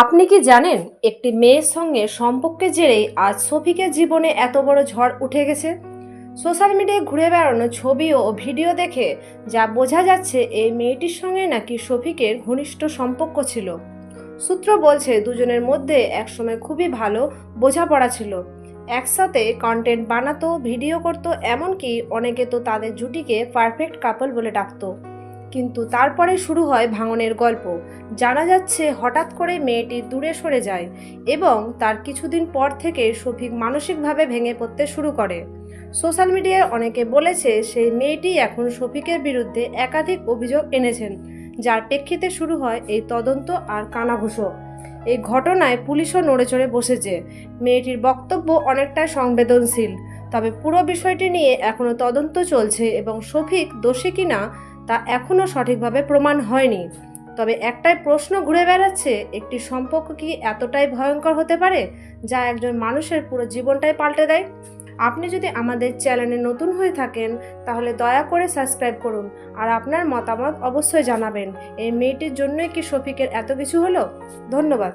আপনি কি জানেন, একটি মেয়ের সঙ্গে সম্পর্কের জেরেই আজ শফিকের জীবনে এত বড় ঝড় উঠে গেছে? সোশ্যাল মিডিয়ায় ঘুরে বেড়ানো ছবি ও ভিডিও দেখে যা বোঝা যাচ্ছে এই মেয়েটির সঙ্গে নাকি শফিকের ঘনিষ্ঠ সম্পর্ক ছিল। সূত্র বলছে, দুজনের মধ্যে একসময় খুবই ভালো বোঝাপড়া ছিল। একসাথে কন্টেন্ট বানাতো ভিডিও করতো, এমনকি অনেকে তো তাদের জুটিকে পারফেক্ট কাপল বলে ডাকতো। কিন্তু তারপরে শুরু হয় ভাঙনের গল্প। জানা যাচ্ছে হঠাৎ করে মেয়েটি দূরে সরে যায় এবং তার কিছুদিন পর থেকে শফিক মানসিকভাবে ভেঙে পড়তে শুরু করে। সোশ্যাল মিডিয়ায় অনেকে বলেছে, সেই মেয়েটি এখন শফিকের বিরুদ্ধে একাধিক অভিযোগ এনেছেন, যার প্রেক্ষিতে শুরু হয় এই তদন্ত আর কানাঘুষো। এই ঘটনায় পুলিশও নড়েচড়ে বসেছে। মেয়েটির বক্তব্য অনেকটাই সংবেদনশীল, তবে পুরো বিষয়টি নিয়ে এখনও তদন্ত চলছে এবং শফিক দোষী কিনা তা এখনও সঠিকভাবে প্রমাণ হয়নি। তবে একটাই প্রশ্ন ঘুরে বেড়াচ্ছে, একটি সম্পর্ক কি এতটাই ভয়ঙ্কর হতে পারে যা একজন মানুষের পুরো জীবনটাই পাল্টে দেয়? আপনি যদি আমাদের চ্যানেলে নতুন হয়ে থাকেন, তাহলে দয়া করে সাবস্ক্রাইব করুন আর আপনার মতামত অবশ্যই জানাবেন। এই মেয়েটির জন্যই কি শফিকের এত কিছু হলো? ধন্যবাদ।